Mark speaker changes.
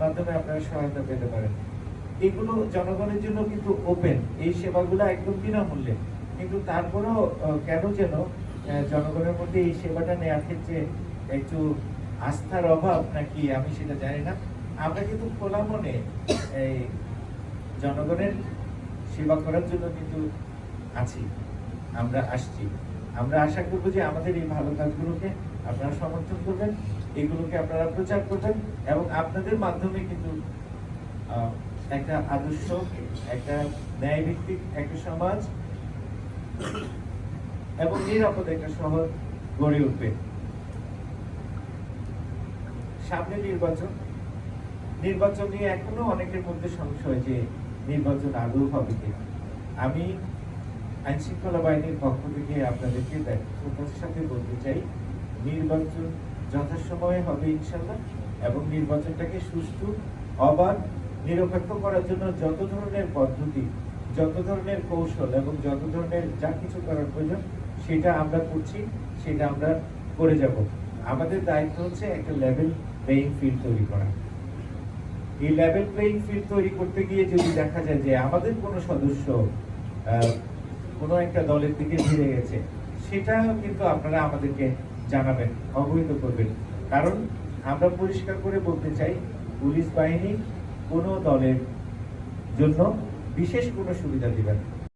Speaker 1: মাধ্যমে আপনারা সহায়তা পেতে পারেন। এগুলো জনগণের জন্য কিন্তু ওপেন এই সেবাগুলো একদম বিনামূল্যে। কিন্তু তারপরেও কেন যেন জনগণের মধ্যে এই সেবাটা নেওয়ার ক্ষেত্রে একটু আস্থার অভাব নাকি আমি সেটা জানি না। আমরা কিন্তু খোলা মনে এই জনগণের সেবা করার জন্য কিন্তু আছি। আমরা আসছি। আমরা আশা করব যে আমাদের এই ভালো কাজগুলোকে আপনারা সমর্থন করবেন, এগুলোকে আপনারা প্রচার করবেন এবং আপনাদের মাধ্যমে কিন্তু একটা আদর্শ, একটা ন্যায় ভিত্তিক একটা সমাজ এবং নিরাপদ একটা শহর গড়ে উঠবে। সামনে নির্বাচন। নির্বাচন নিয়ে এখনও অনেকের মধ্যে সংশয় যে নির্বাচন আদৌ হবে কিনা। আমি আইন শৃঙ্খলা বাহিনীর পক্ষ থেকে আপনাদেরকে ব্যর্থতার সাথে বলতে চাই নির্বাচন যথাসময়ে হবে ইনশাল্লাহ এবং নির্বাচনটাকে সুষ্ঠু অবাধ নিরপেক্ষ করার জন্য যত ধরনের পদ্ধতি, যত ধরনের কৌশল এবং যত ধরনের যা কিছু করার প্রয়োজন, সেটা আমরা করছি, সেটা আমরা করে যাব। আমাদের দায়িত্ব হচ্ছে একটা লেভেল প্লেইং ফিল্ড তৈরি করা। এই লেভেল প্লেইং ফিল্ড তৈরি করতে গিয়ে যদি দেখা যায় যে আমাদের কোনো সদস্য কোনো একটা দলের দিকে ফিরে গেছে সেটা কিন্তু আপনারা আমাদেরকে জানাবেন, অবহিত করবেন কারণ আমরা পরিষ্কার করে বলতে চাই, পুলিশ বাহিনী কোনো দলের জন্য বিশেষ কোনো সুবিধা দেবেন।